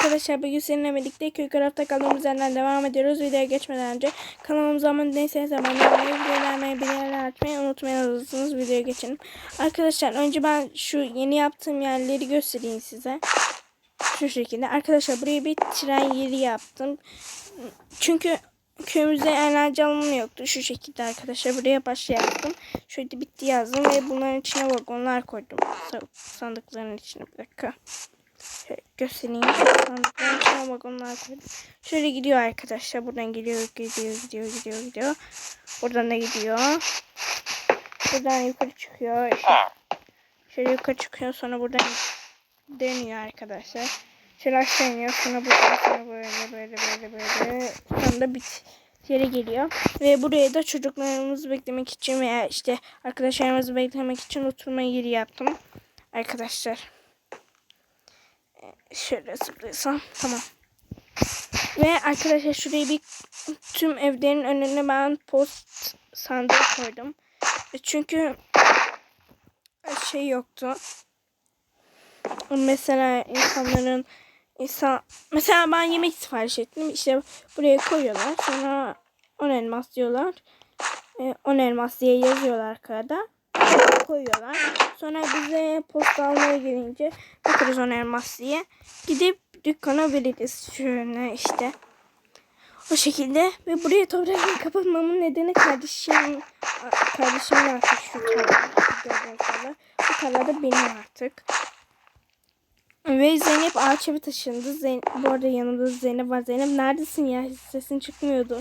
Arkadaşlar bugün seninle birlikte köy tarafta kaldığımız yerden devam ediyoruz. Videoya geçmeden önce kanalımıza abone değilseniz abone olmayı, video beğenmeyi, bildirimleri açmayı unutmayın olursunuz. Videoya geçelim. Arkadaşlar önce ben şu yeni yaptığım yerleri göstereyim size. Şu şekilde. Arkadaşlar buraya bir tren yeri yaptım. Çünkü köyümüzde enerji alanı yoktu. Şu şekilde arkadaşlar. Buraya başla yaptım. Şöyle bitti yazdım ve bunların içine vagonlar koydum. Sa- Sandıkların içine bir dakika. Şöyle göstereyim. Koydum. Şöyle gidiyor arkadaşlar. Buradan gidiyor, gidiyor, gidiyor, gidiyor, gidiyor. Buradan da gidiyor. Buradan yukarı çıkıyor. Şöyle yukarı çıkıyor. Sonra buradan dönüyor arkadaşlar. Şöyle aşağı iniyor. Sonra buradan sonra böyle böyle böyle böyle. Sonra da bit yere geliyor. Ve buraya da çocuklarımızı beklemek için veya işte arkadaşlarımızı beklemek için oturma yeri yaptım. Arkadaşlar. Şöyle zıplaysam. Tamam. Ve arkadaşlar şuraya bir tüm evlerin önüne ben post sandığı koydum. E, Çünkü şey yoktu. Mesela insanların insan mesela ben yemek sipariş ettim. İşte buraya koyuyorlar. Sonra 10 elmas diyorlar. E, 10 elmas diye yazıyorlar kağıda. Koyuyorlar. Sonra bize posta almaya gelince bakarız 10 elmas diye. Gidip dükkana veririz. Şöyle işte. O şekilde ve buraya toprağı kapatmamın nedeni kardeşim kardeşimin artık şu tarla. Bu tarla da benim artık. Ve Zeynep ağaç eve taşındı. Zeyn Bu arada yanımda Zeynep var. Zeynep neredesin ya? Sesin çıkmıyordu.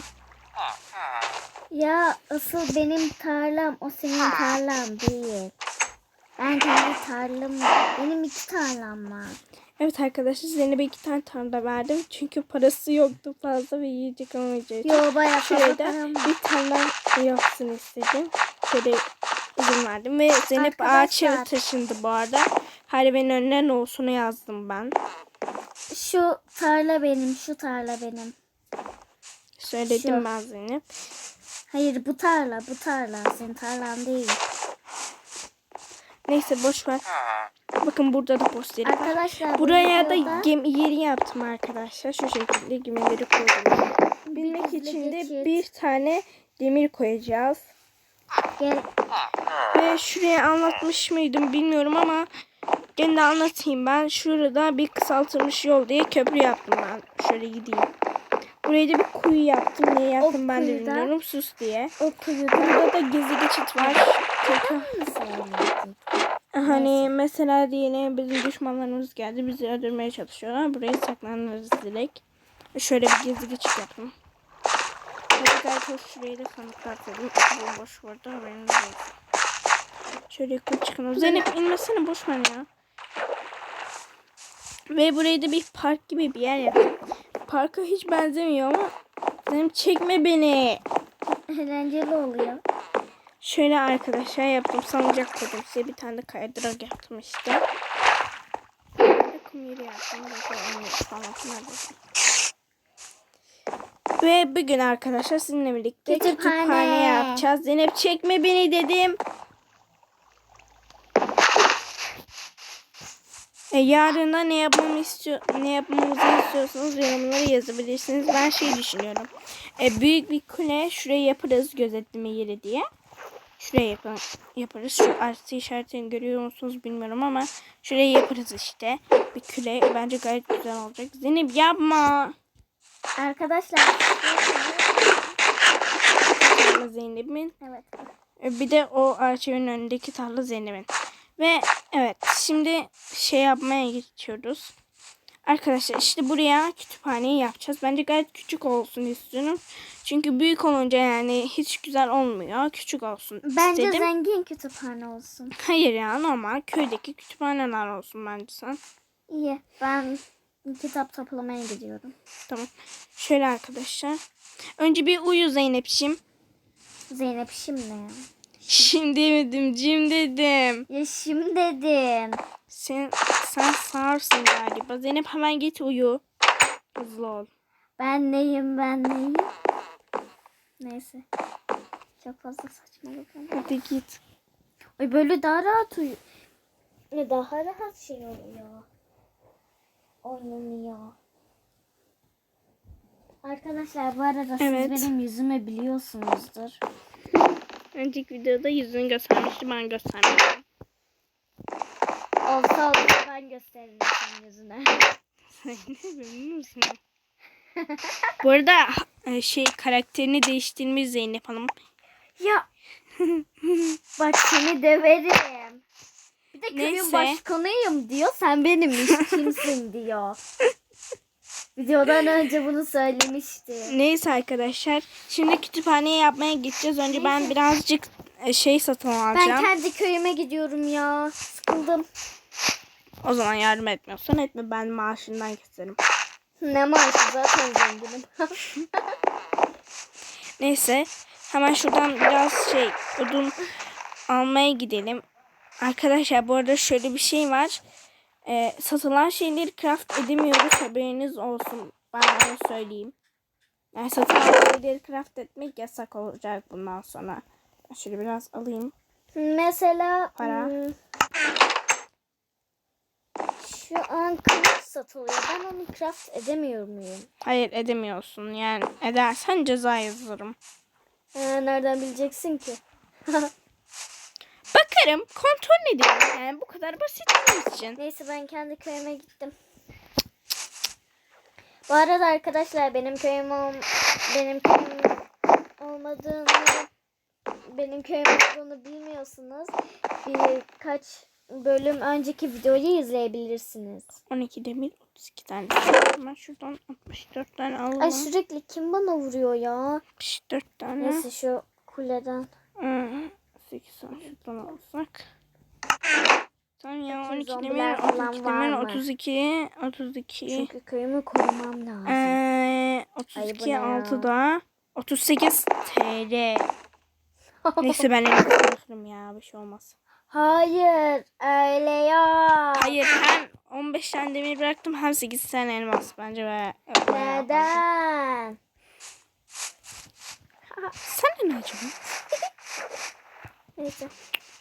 Ya asıl benim tarlam o senin tarlan değil. Ben kendi tarlam benim iki tarlam var. Evet arkadaşlar Zeynep'e iki tane tarla verdim. Çünkü parası yoktu fazla ve yiyecek alamayacağı için. Yo bayağı da param bir tane yapsın istedim. Şöyle izin verdim. Ve Zeynep ağaç eve Arkadaşlar. taşındı bu arada. Haribenin önüne nosunu yazdım ben. Şu tarla benim, şu tarla benim. Söyledim Şu. ben Zeynep. Hayır bu tarla, bu tarla. Senin tarlan değil. Neyse boş ver. Bakın burada da posteri var. Arkadaşlar bu Buraya da videoda gemi yeri yaptım arkadaşlar. Şu şekilde gemileri koydum. Bilmek gizli için de bir tane demir koyacağız. gel, Ve şuraya anlatmış mıydım bilmiyorum ama gene de anlatayım ben. Şurada bir kısaltılmış yol diye köprü yaptım ben. Şöyle gideyim. Buraya da bir kuyu yaptım. Niye yaptım ben de bilmiyorum. Sus diye. o kuyuda Burada da gizli geçit var. Hani mesela diyelim bizim düşmanlarımız geldi. Bizi öldürmeye çalışıyorlar. Buraya saklanırız direkt. Şöyle bir gizli geçit yaptım. Hoş şuraya da sandıklar koydum. Bu boş vardı haberiniz olsun. Şöyle yukarı çıkalım. Zeynep inmesene boş ver ya. Ve burayı da bir park gibi bir yer yaptım. Parka hiç benzemiyor ama Zeynep çekme beni. Eğlenceli oluyor. Şöyle arkadaşlar yaptım. Salıncak koydum size. Bir tane de kaydırak yaptım işte. Yeri yaptım. Ve bugün arkadaşlar sizinle birlikte Kütüphane. kütüphane yapacağız. Zeynep çekme beni dedim. E, yarına ne yapmamı istiyor, ne yapmamızı istiyorsanız yorumlara yazabilirsiniz. Ben şey düşünüyorum. E, büyük bir kule şuraya yaparız gözetleme yeri diye. Şuraya yapın, yaparız. Şu artı işaretini görüyor musunuz bilmiyorum ama şuraya yaparız işte. Bir küle bence gayet güzel olacak. Zeynep yapma. Arkadaşlar Zeynep'in. evet. E, Bir de o arşivin önündeki tarla Zeynep'in. Ve evet şimdi şey yapmaya geçiyoruz. Arkadaşlar işte buraya kütüphaneyi yapacağız. Bence gayet küçük olsun istiyorum. Çünkü büyük olunca yani hiç güzel olmuyor. Küçük olsun Bence istedim. zengin kütüphane olsun. Hayır ya normal köydeki kütüphaneler olsun bence sen. İyi. Ben kitap toplamaya gidiyorum. Tamam. Şöyle arkadaşlar. Önce bir uyu Zeynep'ciğim. Zeynep şimdi ya. Şimdi demedim cim dedim. Ya şimdi dedim. Sen, sen sağırsın galiba. Zeynep hemen git uyu. Hızlı ol. Ben neyim ben neyim? Neyse. Çok fazla saçmalık ama. Hadi git. Ay böyle daha rahat uyu. Ne daha rahat şey oluyor. Oynanıyor. Arkadaşlar bu arada Evet. siz benim yüzümü biliyorsunuzdur. Önceki videoda yüzünü göstermişti. Ben göstermedim. Olsa olsa ben gösteririm senin yüzüne. Memnun musun? Bu arada e, şey karakterini değiştirmiş Zeynep Hanım. ya bak seni döverim. Bir de köyün Neyse. başkanıyım diyor. Sen benim işçimsin diyor. Videodan önce bunu söylemişti. Neyse arkadaşlar. Şimdi kütüphaneye yapmaya gideceğiz. Önce ben birazcık e, şey satın Ben alacağım. kendi köyüme gidiyorum ya. Sıkıldım. O zaman yardım etmiyorsan etme. Ben maaşından keserim. Ne maaşı zaten zenginim. Neyse. Hemen şuradan biraz şey odun almaya gidelim. Arkadaşlar bu arada şöyle bir şey var. Ee, satılan şeyleri craft edemiyoruz. Haberiniz olsun. Ben onu söyleyeyim. Yani satılan şeyleri craft etmek yasak olacak bundan sonra. Şöyle biraz alayım. Mesela Para. hmm, şu an kılıç satılıyor. Ben onu craft edemiyor muyum? Hayır edemiyorsun. Yani edersen ceza yazarım. Ee, nereden bileceksin ki? Bakarım. Kontrol ederim. Yani bu kadar basit benim için. Neyse ben kendi köyüme gittim. Bu arada arkadaşlar benim köyüm ol benim köyüm olmadığını benim köyüm olduğunu bilmiyorsunuz. Birkaç bölüm önceki videoyu izleyebilirsiniz. 12 demir 32 tane. Ben şuradan 64 tane alalım. Ay sürekli kim bana vuruyor ya? 64 tane. Neyse şu kuleden. Hmm, 8 tane şuradan alsak. Tamam ya 200 12 demir zombiler falan 32 var demir mı? 32 32 Çünkü köyümü korumam lazım. ee, Ay, bu 32 ne ya? 6 da 38 TL. Neyse ben elimi bırakırım ya bir şey olmaz. Hayır öyle ya. Hayır hem 15 tane demir bıraktım hem 8 tane elmas bence ve Neden? Sen ne acaba? Neyse.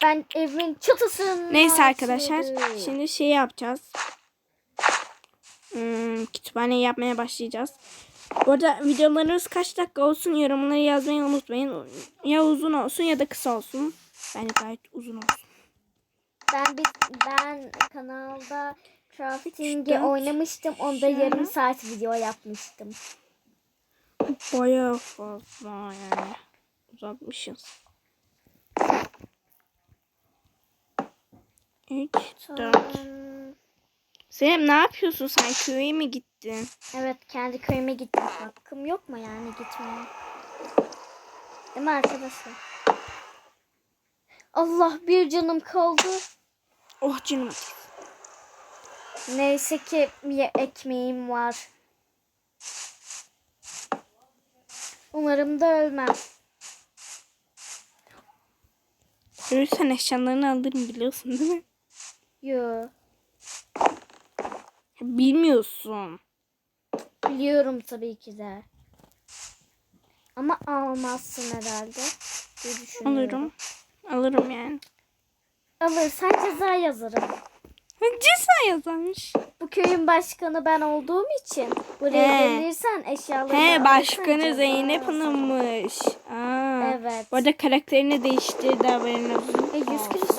Ben evin çatısını Neyse arkadaşlar açıyorum. şimdi şey yapacağız. Hmm, kütüphane yapmaya başlayacağız. Bu arada videolarınız kaç dakika olsun yorumları yazmayı unutmayın. Ya uzun olsun ya da kısa olsun. Bence gayet uzun olsun. Ben bir, ben kanalda crafting'i oynamıştım. Onda şu. yarım saat video yapmıştım. Bayağı fazla yani. Uzatmışız. 3, 4. Hmm, Zeynep ne yapıyorsun sen? Köye mi gittin? Evet kendi köyüme gittim. Hakkım yok mu yani gitmeye? Değil mi arkadaşlar? Allah bir canım kaldı. Oh canım. Neyse ki ekmeğim var. Umarım da ölmem. Ölürsen eşyalarını alırım biliyorsun değil mi? Yo, Bilmiyorsun. biliyorum tabii ki de. Ama almazsın herhalde. diye. Alırım. Alırım yani. Alırsan ceza yazarım. Ceza yazarmış. Bu köyün başkanı ben olduğum için buraya He. gelirsen eşyalarını He alırsan başkanı ceza Zeynep yazarım. Hanım'mış. Aa. Evet. Bu arada karakterini değiştirdi haberin olsun. E, yüz kere.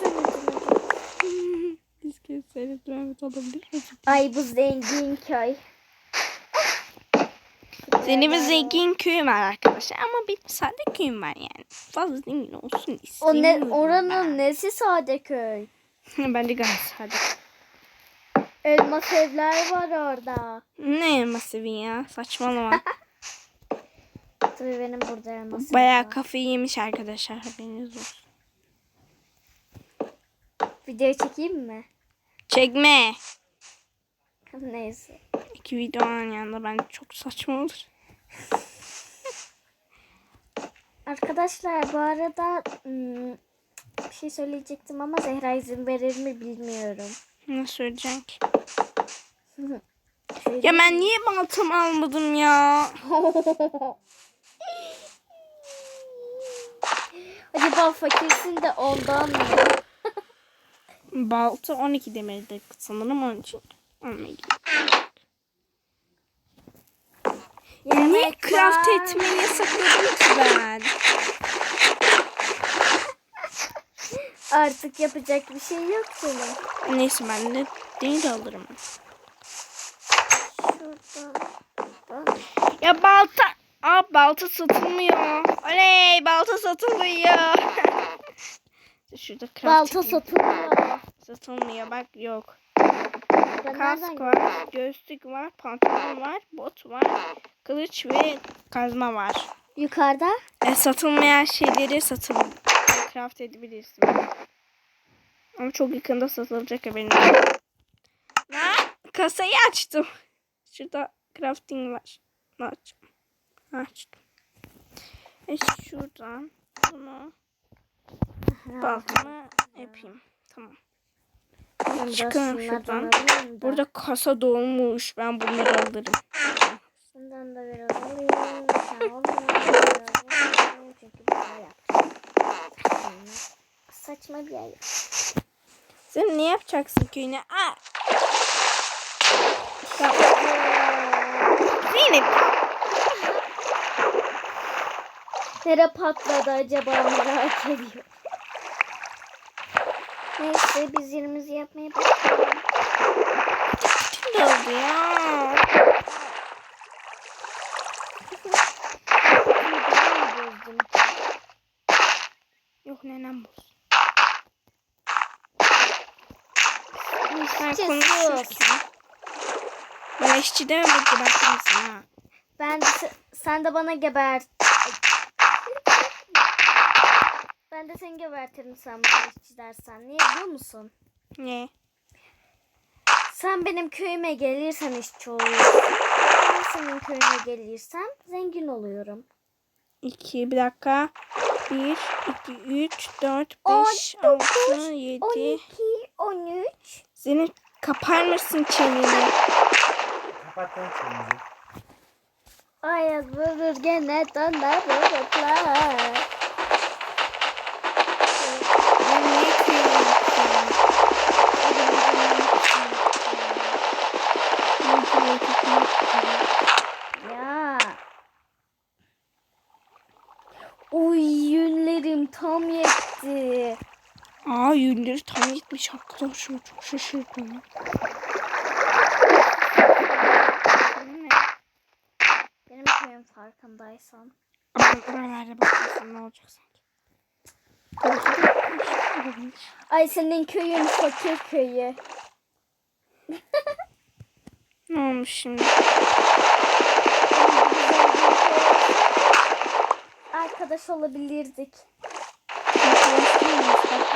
Söyledim evet olabilir mi? Ay bu zengin köy. Bir zengin köyüm var arkadaşlar ama benim sade köyüm var yani. Fazla zengin olsun O ne, istemiyorum oranın nesi sade köy? ben. Bence gayet sade. Elmas evler var orada. Ne elması bir ya saçmalama. Tabii benim burada elmas Bayağı var. kafayı yemiş arkadaşlar haberiniz olsun. Video çekeyim mi? Çekme. Neyse. İki video aynı anda bence çok saçma olur. Arkadaşlar bu arada hmm, bir şey söyleyecektim ama Zehra izin verir mi bilmiyorum. Ne söyleyeceksin ki? Ya ben niye baltamı almadım ya? Acaba fakirsin de ondan mı? Balta 12 demirdi sanırım onun için. Almaya. Niye Yemek craft var. etmeyi yasakladım ki ben? Artık yapacak bir şey yok senin. Neyse ben de değil alırım. Şuradan. Ya balta. Aa balta satılmıyor. Oley balta satılıyor. Şurada craft Balta yapayım. Satılmıyor bak yok. Ben Kask var, göğüslük var, pantolon var, bot var, kılıç ve kazma var. Yukarıda. E, satılmayan şeyleri satın craft edebilirsin. Ama çok yakında satılacak haberin. Lan kasayı açtım. Şurada crafting var. Açtım. Açtım. E şuradan bunu baltamı yapayım. Tamam. Şuradan. alayım da. Burada kasa dolmuş. Ben bunları alırım. Bundan da biraz alayım. Çünkü. Saçma bir yer. Sen ne yapacaksın köyüne? Aa! Zeynep. Nere patladı acaba merak ediyorum. Neyse biz yerimizi yapmaya başlayalım. Kim oldu ya? Yok nenem boz. Sen İşçi konuşursun. Bana işçi deme bak gebertir misin ha? Ben de, se- sen de bana gebert. Ben de seni gebertirim sen bana işçi dersen. Niye biliyor musun? Ne? Sen benim köyüme gelirsen işçi oluyorsun. Ben senin köyüne gelirsem zengin oluyorum. 2 bir dakika. 1, 2, 3, 4, On, 5, 6, 7. 12, 13. Zeynep kapar mısın çeneni? Kapat lan çeneni. Ayaz vurur gene döner vururlar. Aa yünleri tam gitmiş arkadaşlar. Çok şaşırdım. Benim köyüm farkındaysan. Ama buralarda bakmasın ne olacak sanki. Ay senin köyün fakir köyü. Ne olmuş şimdi? Arkadaş olabilirdik. Arkadaş değil miyiz? Bak, arkadaşız. Minecraft. Yarım. Ekstra. Hayır ya hayır ya.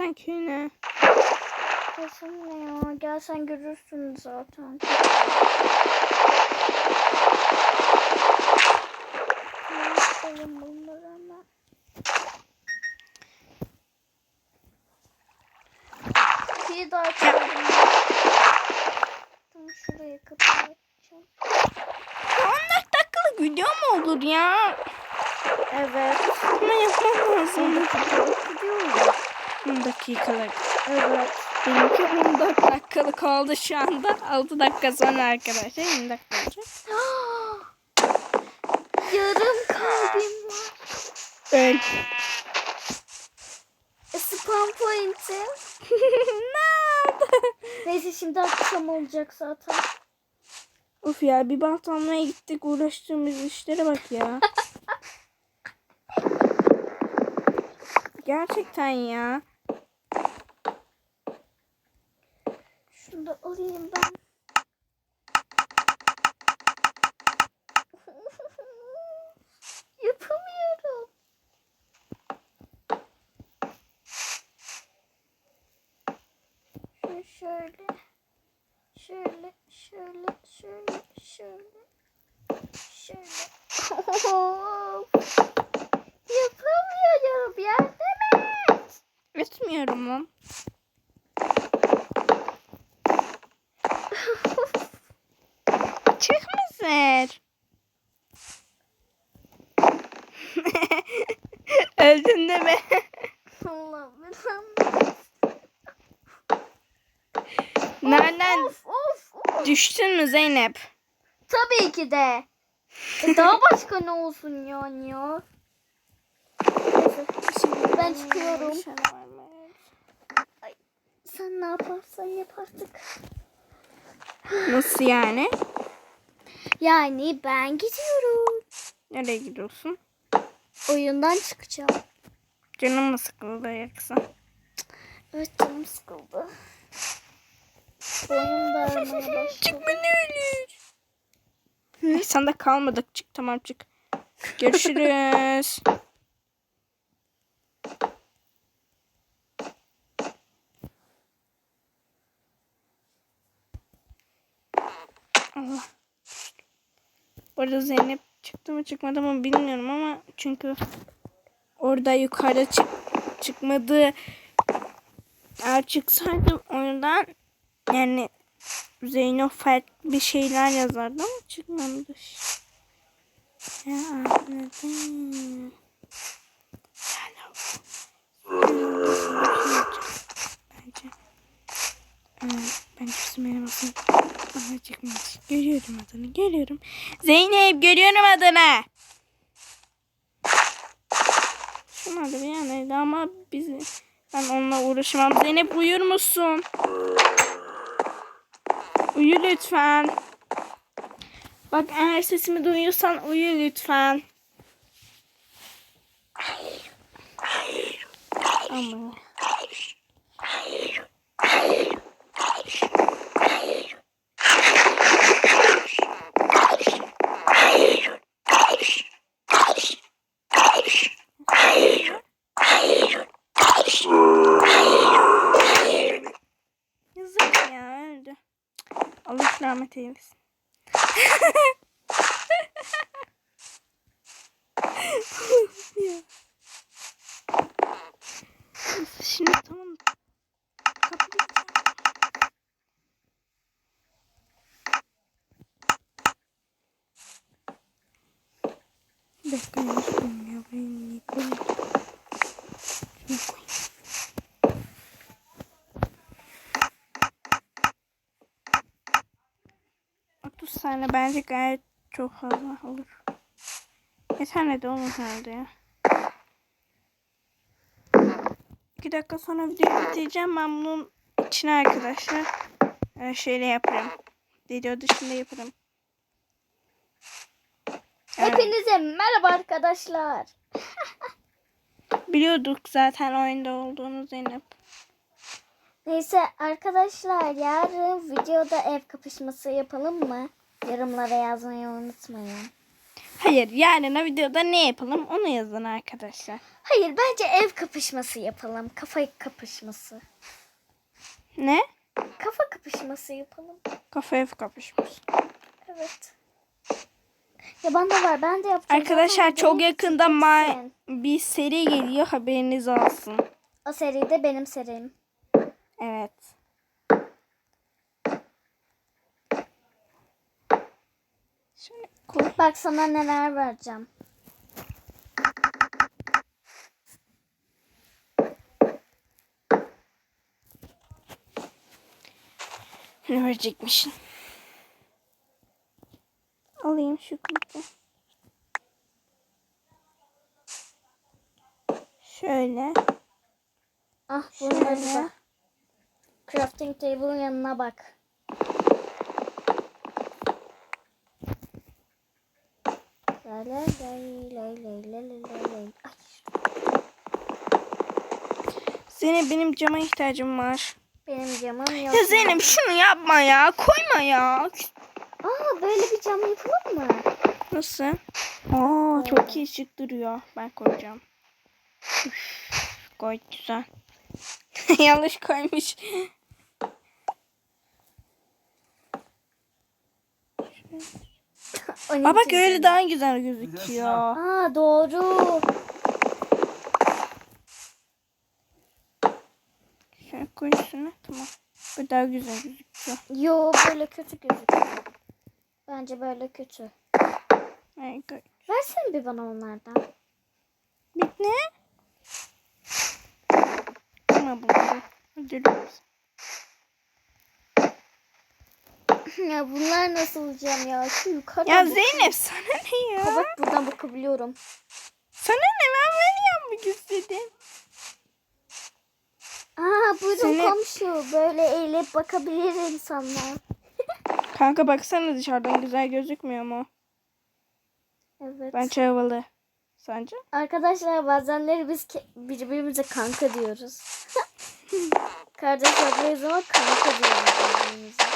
yapıyorsun ki sen köyüne? Kesin ne ya? Gel sen görürsün zaten. Yapalım bunları hemen? Bir daha açalım. Tam şuraya kapatacağım. Ya 14 dakikalık video mu olur ya? Evet. Ama yapmam lazım. Gidiyor mu? 10 dakikalık. Evet. Benimki 14 dakikalık oldu şu anda. 6 dakika sonra arkadaşlar 20 dakika olacak. Yarım kalbim var. Öl. E, spam point'im. ne? Neyse şimdi akşam olacak zaten. Of ya bir bant almaya gittik uğraştığımız işlere bak ya. gerçekten ya. Şunu da alayım ben. Yapamıyorum. Şöyle. Şöyle, şöyle, şöyle, şöyle. Şöyle. Of. Yapamıyorum. Yardım et. Etmiyorum lan. Çık Mısır. Öldün değil mi? Nereden Of of of. düştün mü Zeynep? Tabii ki de. E daha başka ne olsun yani ya? Şimdi ben çıkıyorum. Sen ne yaparsan yap artık. Nasıl yani? Yani ben gidiyorum. Nereye gidiyorsun? Oyundan çıkacağım. Canım mı sıkıldı yoksa? Evet canım sıkıldı. Boynum da ağrımaya başladı. ne ölür? Sen de kalmadık. Çık tamam çık. Görüşürüz. arada Zeynep çıktı mı çıkmadı mı bilmiyorum ama çünkü orada yukarıda çık çıkmadı. Eğer çıksaydı oradan yani Zeynep farklı bir şeyler yazardı ama çıkmamış. Ya anladım. Bence. Bence elmasın. Aha çıkmış. Görüyorum adını. Görüyorum. Zeynep görüyorum adını. Şunlar da bir yanıydı ama bizi ben onunla uğraşamam. Zeynep uyur musun? Uyu lütfen. Bak eğer sesimi duyuyorsan uyu lütfen. Ama. rahmet eylesin. Şimdi tamam. Bekleyin. Bekleyin. Bekleyin. Bekleyin. 8 tane bence gayet çok fazla olur. Bir tane de olur herhalde ya. 2 dakika sonra videoyu bitireceğim. Ben bunun içine arkadaşlar e, şöyle yaparım. Video dışında yaparım. Evet. Hepinize merhaba arkadaşlar. Biliyorduk zaten oyunda olduğunu Zeynep. Neyse arkadaşlar yarın videoda ev kapışması yapalım mı? Yorumlara yazmayı unutmayın. Hayır yarına videoda ne yapalım onu yazın arkadaşlar. Hayır bence ev kapışması yapalım. Kafa kapışması. Ne? Kafa kapışması yapalım. Kafa ev kapışmış. Evet. Ya bende var ben de yapacağım. Arkadaşlar Zaten çok yakında ma bir seri geliyor haberiniz olsun. O seri de benim serim. Evet. Şöyle koy. Bak sana neler vereceğim. Ne verecekmişsin? Alayım şu klipi. Şöyle. Ah bunları. Crafting table'ın yanına bak. La la la la la la la la. Zeynep benim cama ihtiyacım var. Benim camım yok. Ya Zeynep şunu yapma ya. Koyma ya. Aa böyle bir cam yapılır mı? Nasıl? Aa evet. çok iyi ışık duruyor. Ben koyacağım. Üf, koy güzel. Yanlış koymuş. Şöyle. Aa bak için öyle daha güzel gözüküyor. Aa doğru. Şöyle koy üstüne. Tamam. Bu daha güzel gözüküyor. Yo böyle kötü gözüküyor. Bence böyle kötü. Koy. Versene bir bana onlardan. Bir ne? Ama bunları. Ödülüm. ya bunlar nasıl olacağım ya? Şu yukarıda Ya bak- Zeynep sana ne ya? Ha, bak buradan bakabiliyorum. Sana ne ben böyle yapmak istedim. Aa buyurun Seni- komşu. Böyle eğilip bakabilir insanlar. Kanka baksana dışarıdan güzel gözükmüyor mu? Evet. Bence havalı. Sence? Arkadaşlar bazenleri biz birbirimize kanka diyoruz. Kardeş oluyoruz ama kanka diyoruz birbirimize.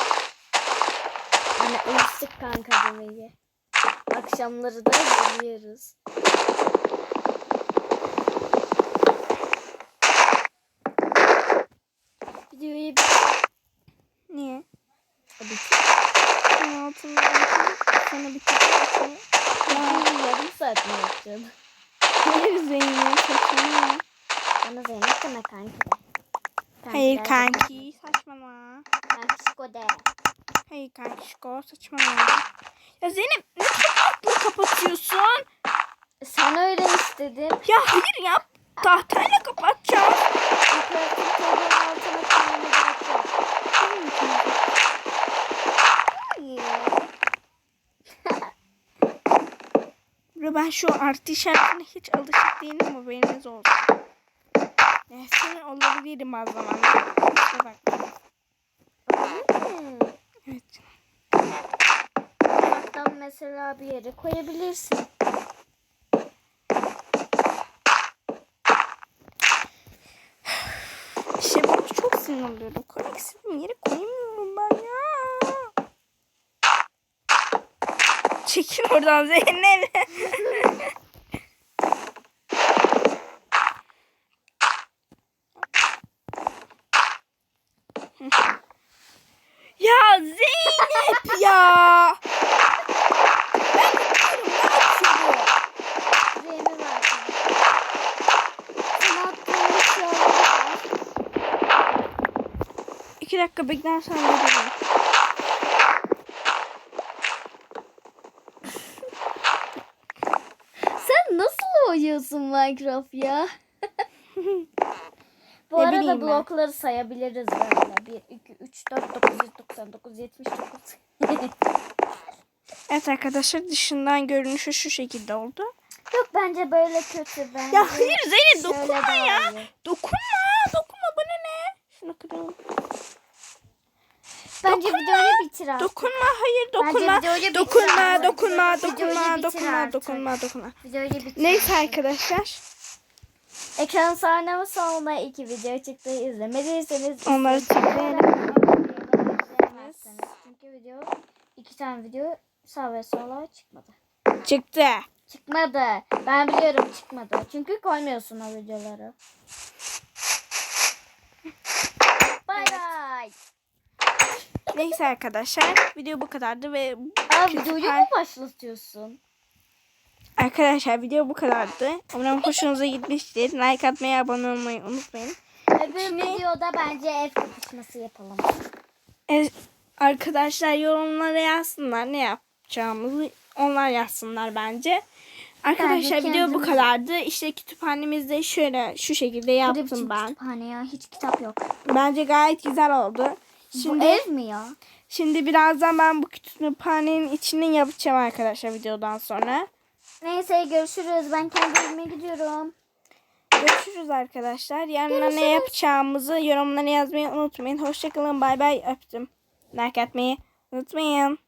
Hani alıştık kanka demeyi. Akşamları da gülüyoruz. Videoyu Niye? Tabii ki. Senin altında sana bir tık Videoyu yarım saat mi yapacağım? Hayır Zeynep saçmalama. Bana Zeynep deme kanki. Hayır kanki saçmalama. Kankişko de. Hayır kanki şiko saçmalama. Ya Zeynep ne bunu kapatıyorsun? Sen öyle istedin. Ya hayır ya. Tahtayla kapatacağım. Ve ben şu artı işaretine hiç alışık değilim haberiniz olsun. Neyse olabilirim az zamanlar. İşte bak. Hmm. Evet. Uzaktan mesela bir yere koyabilirsin. İşte bunu çok sinir oluyorum. Koymak istediğim yere koyamıyorum ben ya. Çekil oradan Zeynep. ya Zeynep ya. Ben gidiyorum, ne yapıyorum? Remi var. Sana attığım eşyaları var. Beklersen gelirim. Sen nasıl oynuyorsun Minecraft ya? Bu Ne arada bileyim ben. blokları sayabiliriz böyle. 1, 2, 3, 4, 999, 79. Evet arkadaşlar dışından görünüşü şu şekilde oldu. Yok bence böyle kötü. Bence Ya hayır Zeynep şöyle dokunma daha ya. iyi. Dokunma. Dokunma bana ne? Şunu kıralım. Bence videoyu bitir artık. Dokunma hayır Bence dokunma. videoyu bitir Dokunma artık. dokunma Videoyu dokunma bitir dokunma artık. dokunma dokunma. Videoyu bitir. Neyse arkadaşlar. Ekran sarnama sonuna iki video çıktı. İzlemediyseniz Onları. İzlemezseniz. Çünkü video iki tane video sağ ve sola çıkmadı. Çıktı. Çıkmadı. Ben biliyorum çıkmadı. Çünkü koymuyorsun o videoları. Bay bay. Neyse arkadaşlar video bu kadardı ve Aa videoyu mu başlatıyorsun? arkadaşlar video bu kadardı. Umarım hoşunuza gitmiştir. Like atmayı, abone olmayı unutmayın. Öbür Şimdi- videoda bence ev kapışması yapalım. E, arkadaşlar yorumlara yazsınlar ne yapacağımızı. Onlar yazsınlar bence. Arkadaşlar Bence video bu kadardı. İşte kütüphanemizde şöyle şu şekilde yaptım ben. kütüphane ya? Hiç kitap yok. Bence gayet güzel oldu. Bu Şimdi ev mi ya? şimdi birazdan ben bu kütüphanenin içini yapacağım arkadaşlar videodan sonra. Neyse görüşürüz. Ben kendi evime gidiyorum. Görüşürüz arkadaşlar. Yarın ne yapacağımızı yorumlara yazmayı unutmayın. Hoşçakalın. Bay bay. Öptüm. Like atmayı unutmayın.